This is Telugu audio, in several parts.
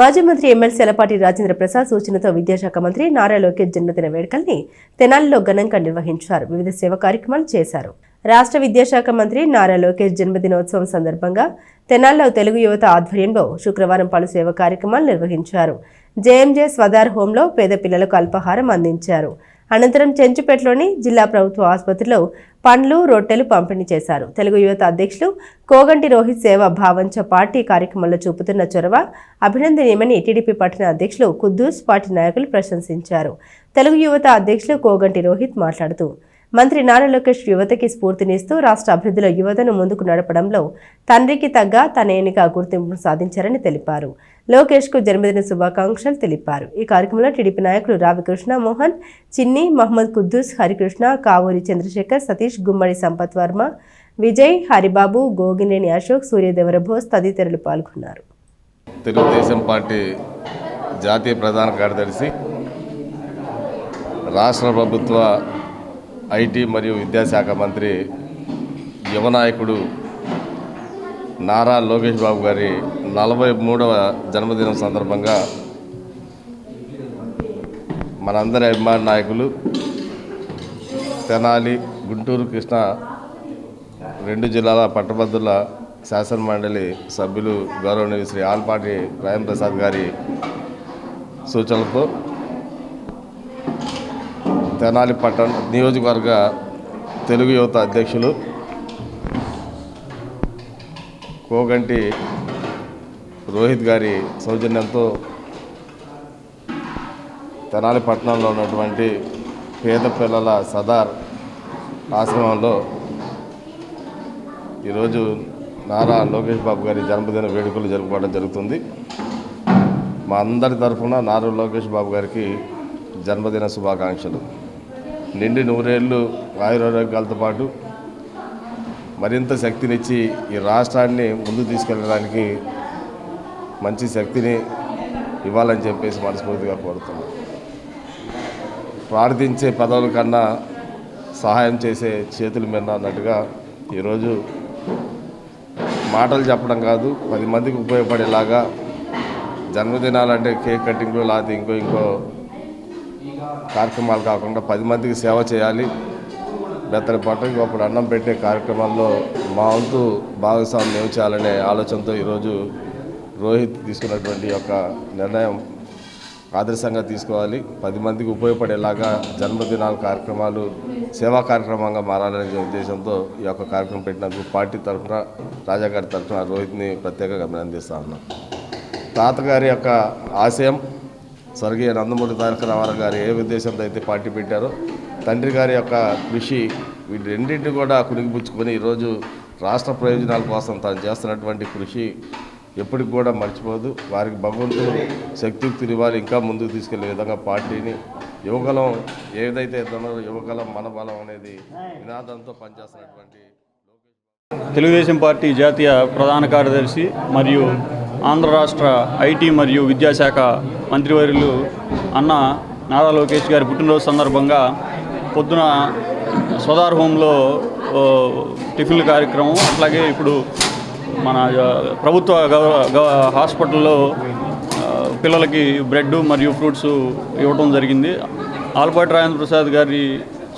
మాజీ మంత్రి ఎమ్మెల్సీ ఎలపాటి రాజేంద్ర ప్రసాద్ సూచనతో విద్యాశాఖ మంత్రి నారా లోకేష్ జన్మదిన వేడుకల్ని తెనాలిలో ఘనంగా నిర్వహించారు. వివిధ సేవ కార్యక్రమాలు చేశారు. రాష్ట్ర విద్యాశాఖ మంత్రి నారా లోకేష్ జన్మదినోత్సవం సందర్భంగా తెనాల్లో తెలుగు యువత ఆధ్వర్యంలో శుక్రవారం పలు సేవా కార్యక్రమాలు నిర్వహించారు. జేఎంజే స్వదార్ హోంలో పేద పిల్లలకు అల్పాహారం అందించారు. అనంతరం చెంచుపేటలోని జిల్లా ప్రభుత్వ ఆసుపత్రిలో పండ్లు రొట్టెలు పంపిణీ చేశారు. తెలుగు యువత అధ్యక్షులు కోగంటి రోహిత్ సేవ భావంచ పార్టీ కార్యక్రమంలో చూపుతున్న చొరవ అభినందనీయమని టీడీపీ పట్టణ అధ్యక్షులు కుద్దూస్ పార్టీ నాయకులు ప్రశంసించారు. తెలుగు యువత అధ్యక్షులు కోగంటి రోహిత్ మాట్లాడుతూ మంత్రి నారా లోకేష్ యువతకి స్ఫూర్తినిస్తూ రాష్ట్ర అభివృద్ధిలో యువతను ముందుకు నడపడంలో తండ్రికి తగ్గ తనయునిగా గుర్తింపును సాధించారని తెలిపారు. లోకేష్కు జన్మదిన శుభాకాంక్షలు తెలిపారు. ఈ కార్యక్రమంలో టీడీపీ నాయకులు రావికృష్ణ మోహన్ చిన్ని మహమ్మద్ కుద్దూస్ హరికృష్ణ కావూరి చంద్రశేఖర్ సతీష్ గుమ్మడి సంపత్ వర్మ విజయ్ హరిబాబు గోగినేని అశోక్ సూర్యదేవర బోస్ తదితరులు పాల్గొన్నారు. తెలుగుదేశం పార్టీ జాతీయ ప్రధాన కార్యదర్శి రాష్ట్ర ప్రభుత్వ ఐటీ మరియు విద్యాశాఖ మంత్రి యువ నాయకుడు నారా లోకేష్ బాబు గారి నలభై మూడవ జన్మదినం సందర్భంగా మనందరి అభిమాన నాయకులు తెనాలి గుంటూరు కృష్ణ రెండు జిల్లాల పట్టభద్రుల శాసన మండలి సభ్యులు గౌరవనీయ శ్రీ ఆల్పాటి రాయం ప్రసాద్ గారి సూచనలతో తెనాలి పట్టణ నియోజకవర్గ తెలుగు యువత అధ్యక్షులు కోగంటి రోహిత్ గారి సౌజన్యంతో తెనాలి పట్టణంలో ఉన్నటువంటి పేద పిల్లల సదార్ ఆశ్రమంలో ఈరోజు నారా లోకేష్ బాబు గారి జన్మదిన వేడుకలు జరుపుకోవడం జరుగుతుంది. మా అందరి తరఫున నారా లోకేష్ బాబు గారికి జన్మదిన శుభాకాంక్షలు. నిండి నూరేళ్ళు ఆయురారోగ్యాలతో పాటు మరింత శక్తినిచ్చి ఈ రాష్ట్రాన్ని ముందుకు తీసుకెళ్ళడానికి మంచి శక్తిని ఇవ్వాలని చెప్పేసి మనస్ఫూర్తిగా కోరుతున్నాను ప్రార్థించే పదవుల కన్నా సహాయం చేసే చేతుల మీద అన్నట్టుగా ఈరోజు మాటలు చెప్పడం కాదు పది మందికి ఉపయోగపడేలాగా జన్మదినాలంటే కేక్ కటింగ్లు లేకపోతే ఇంకో ఇంకో కార్యక్రమాలు కాకుండా పది మందికి సేవ చేయాలి. బెత్తడి పట్టకి అప్పుడు అన్నం పెట్టే కార్యక్రమాల్లో మా వంతు భాగస్వామ్యం చేయాలనే ఆలోచనతో ఈరోజు రోహిత్ తీసుకున్నటువంటి యొక్క నిర్ణయం ఆదర్శంగా తీసుకోవాలి. పది మందికి ఉపయోగపడేలాగా జన్మదినాల కార్యక్రమాలు సేవా కార్యక్రమంగా మారాలనే ఉద్దేశంతో ఈ యొక్క కార్యక్రమం పెట్టినందుకు పార్టీ తరఫున రాజా గారి తరఫున రోహిత్ని ప్రత్యేకంగా అభినందిస్తా ఉన్నాం. తాతగారి యొక్క ఆశయం స్వర్గీయ నందమూరి తారక రామారావు గారు ఏ ఉద్దేశంతో అయితే పార్టీ పెట్టారో తండ్రి గారి యొక్క కృషి వీటి రెండింటిని కూడా కునిగిపుచ్చుకొని ఈరోజు రాష్ట్ర ప్రయోజనాల కోసం తాను చేస్తున్నటువంటి కృషి ఎప్పటికి కూడా మర్చిపోదు. వారికి భగవంతుడు శక్తియుక్తులు ఇవ్వాలి ఇంకా ముందుకు తీసుకెళ్ళే విధంగా పార్టీని యువకలం ఏదైతే యువకలం యువగలం మన బలం అనేది నినాదంతో పనిచేస్తున్నటువంటి తెలుగుదేశం పార్టీ జాతీయ ప్రధాన కార్యదర్శి మరియు ఆంధ్ర రాష్ట్ర ఐటీ మరియు విద్యాశాఖ మంత్రివర్యులు అన్న నారా లోకేష్ గారి పుట్టినరోజు సందర్భంగా పొద్దున సోదార్ హోంలో టిఫిన్ల కార్యక్రమం అట్లాగే ఇప్పుడు మన ప్రభుత్వ గవ- హాస్పిటల్లో పిల్లలకి బ్రెడ్ మరియు ఫ్రూట్స్ ఇవ్వడం జరిగింది. ఆల్పాటి రాజేంద్ర ప్రసాద్ గారి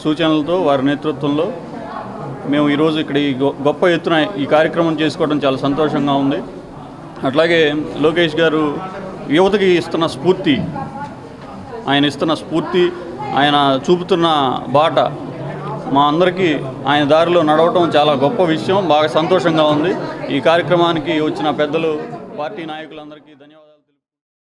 సూచనలతో వారి నేతృత్వంలో మేము ఈరోజు ఇక్కడ ఈ గొ- గొప్ప ఎత్తున ఈ కార్యక్రమం చేసుకోవడం చాలా సంతోషంగా ఉంది. అట్లాగే లోకేష్ గారు యువతకి ఇస్తున్న స్ఫూర్తి ఆయన ఇస్తున్న స్ఫూర్తి ఆయన చూపుతున్న బాట మా అందరికీ ఆయన దారిలో నడవటం చాలా గొప్ప విషయం. బాగా సంతోషంగా ఉంది. ఈ కార్యక్రమానికి వచ్చిన పెద్దలు పార్టీ నాయకులందరికీ ధన్యవాదాలు.